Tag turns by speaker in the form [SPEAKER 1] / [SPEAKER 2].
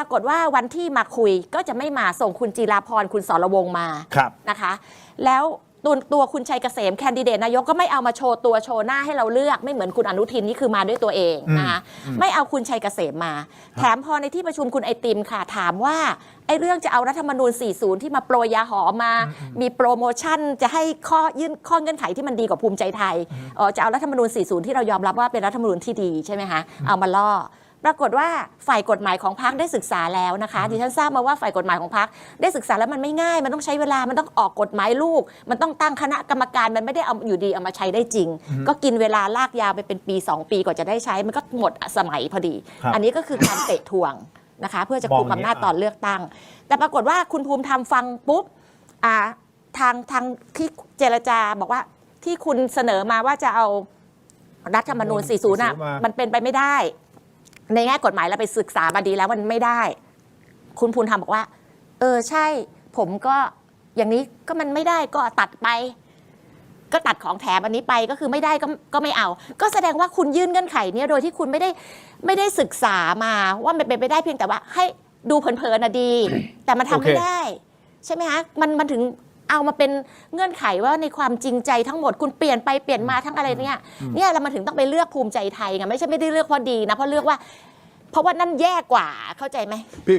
[SPEAKER 1] รากฏว่าวันที่มาคุยก็จะไม่มาส่งคุณจีราพรคุณสรวงศ์มา
[SPEAKER 2] ครับ
[SPEAKER 1] นะคะ แล้วตัวตัวคุณชัยเกษมแคนดิเดตนายกก็ไม่เอามาโชว์ตัวโชว์หน้าให้เราเลือกไม่เหมือนคุณอนุทินนี่คือมาด้วยตัวเองนะคะไม่เอาคุณชัยเกษมมา แถมพอในที่ประชุมคุณไอติมค่ะถามว่าไอ้เรื่องจะเอารัฐธรรมนูญ 40 ที่มาโปรยยาหอมมามีโปรโมชั่นจะให้ข้อยื่นข้อเงื่อนไขที่มันดีกว่าภูมิใจไทยเออจะเอารัฐธรรมนูญ 40 ที่เรายอมรับว่าเป็นรัฐธรรมนูญที่ดีใช่ไหมคะเอามาล่อ ปรากฏว่าฝ่ายกฎหมายของพรรคได้ศึกษาแล้วนะคะดิฉันทราบมาว่าฝ่ายกฎหมายของพรรคได้ศึกษาแล้วมันไม่ง่าย มันต้องใช้เวลามันต้องออกกฎหมายลูก มันต้องตั้งคณะกรรมการมันไม่ได้เอาอยู่ดีเอามาใช้ได้จริง ก็กินเวลาลากยาวไปเป็นปี 2 ปีกว่าจะได้ใช้มันก็หมดสมัยพอดี
[SPEAKER 2] ครับ
[SPEAKER 1] อันนี้ก็คือการเตะทวงนะคะ เพื่อจะคุม
[SPEAKER 2] มองอย่างนี้
[SPEAKER 1] อำนาจตอนเลือกตั้ง แต่ปรากฏว่าคุณภูมิธรรมฟังปุ๊บอ่าทางทางที่เจรจาบอกว่าที่คุณเสนอมาว่าจะเอารัฐธรรมนูญ40น่ะ
[SPEAKER 2] มามั
[SPEAKER 1] มันเป็นไปไม่ได้ ในแง่กฎหมายเราไปศึกษามาดีแล้วมันไม่ได้ คุณภูมิธรรมบอกว่า เออใช่ ผมก็อย่างนี้ก็มันไม่ได้ก็ตัดไป ก็ตัดของแถมอันนี้ไปก็คือไม่ได้ก็ก็ไม่เอา ก็แสดงว่าคุณยื่นเงื่อนไขเนี่ยโดยที่คุณไม่ได้ไม่ได้ศึกษามาว่ามันเป็นไปได้เพียงแต่ว่า ให้ดูเผินๆนะดี แต่มันทำไม่
[SPEAKER 2] โอเค
[SPEAKER 1] ได้ ใช่ไหมคะมันมันถึง เอามาเป็นเงื่อนไขว่าในความจริงใจทั้งหมดคุณเปลี่ยนไปเปลี่ยนมาทั้งอะไรเนี่ยเนี่ยเรามาถึงต้องไปเลือกภูมิใจไทยไงไม่ใช่ไม่ได้เลือกเพราะดีนะเพราะเลือกว่า เพราะว่านั่นแย่กว่าเข้าใจไหม
[SPEAKER 3] พี่